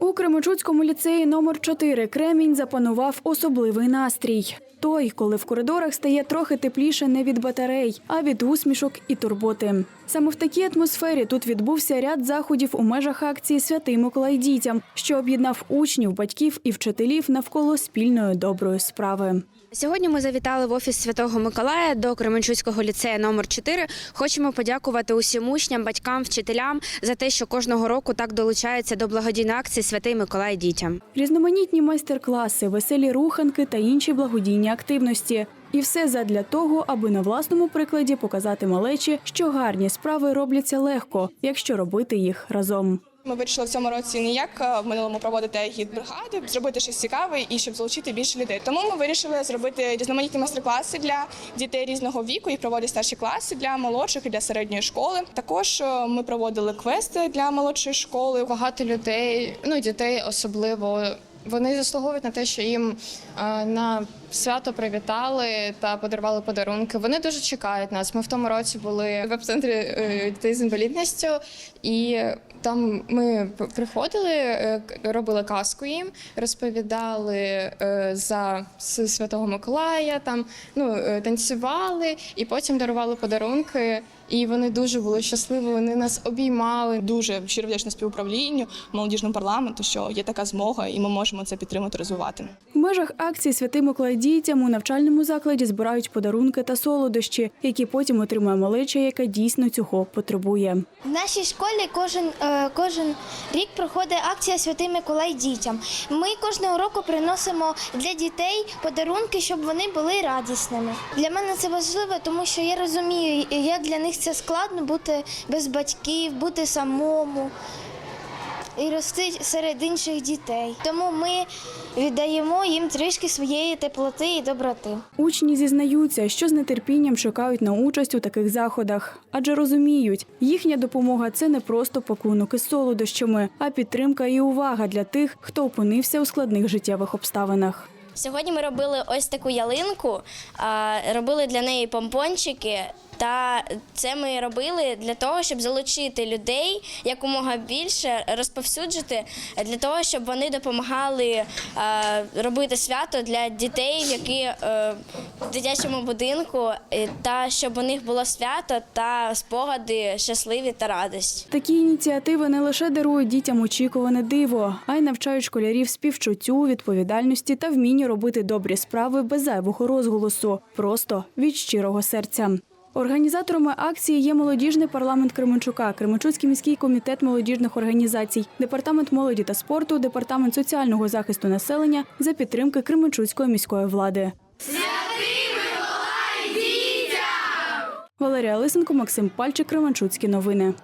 У Кременчуцькому ліцеї номер 4 Кремінь запанував особливий настрій. Той, коли в коридорах стає трохи тепліше не від батарей, а від усмішок і турботи. Саме в такій атмосфері тут відбувся ряд заходів у межах акції Святий Миколай дітям, що об'єднав учнів, батьків і вчителів навколо спільної доброї справи. Сьогодні ми завітали в офіс Святого Миколая до Кременчуцького ліцею номер 4 Хочемо подякувати усім учням, батькам, вчителям за те, що кожного року так долучаються до благодійної акції Святий Миколай дітям. Різноманітні майстер-класи, веселі руханки та інші благодійні активності. І все задля того, аби на власному прикладі показати малечі, що гарні справи робляться легко, якщо робити їх разом. Ми вирішили в цьому році не як е, в минулому проводити гід бригади, зробити щось цікаве і щоб залучити більше людей. Тому ми вирішили зробити різноманітні майстер-класи для дітей різного віку. Їх проводять старші класи для молодших і для середньої школи. Також е, ми проводили квести для молодшої школи. Багато людей, ну дітей особливо, вони заслуговують на те, що їм е, на свято привітали та подарували подарунки. Вони дуже чекають нас. Ми в тому році були в епіцентрі е, дітей з інвалідністю, і там ми приходили, е, робили казку їм, розповідали е, за Святого Миколая, там ну танцювали і потім дарували подарунки. І вони дуже були щасливі. Вони нас обіймали. Дуже щиро вдячна співуправлінню, молодіжному парламенту, що є така змога, і ми можемо це підтримати, розвивати. В межах акції Святий Миколай дітям у навчальному закладі збирають подарунки та солодощі, які потім отримує малеча, яка дійсно цього потребує. В нашій школі кожен, е, кожен рік проходить акція Святий Миколай дітям. Ми кожного року приносимо для дітей подарунки, щоб вони були радісними. Для мене це важливо, тому що я розумію, як для них це складно бути без батьків, бути самому. І рости серед інших дітей. Тому ми віддаємо їм трішки своєї теплоти і доброти. Учні зізнаються, що з нетерпінням чекають на участь у таких заходах, адже розуміють, їхня допомога це не просто пакунок із солодощами, а підтримка і увага для тих, хто опинився у складних життєвих обставинах. Сьогодні ми робили ось таку ялинку, а, робили для неї помпончики. Та це ми робили для того, щоб залучити людей якомога більше, розповсюджити для того, щоб вони допомагали а, робити свято для дітей, які е, в дитячому будинку, е, та щоб у них було свято та спогади щасливі та радість. Такі ініціативи не лише дарують дітям очікуване диво, а й навчають школярів співчуттю, відповідальності та вмінню робити добрі справи без зайвого розголосу, просто від щирого серця. Організаторами акції є молодіжний парламент Кременчука, Кременчуцький міський комітет молодіжних організацій, департамент молоді та спорту, департамент соціального захисту населення за підтримки Кременчуцької міської влади. Валерія Лисенко, Максим Пальчик, Кременчуцькі новини.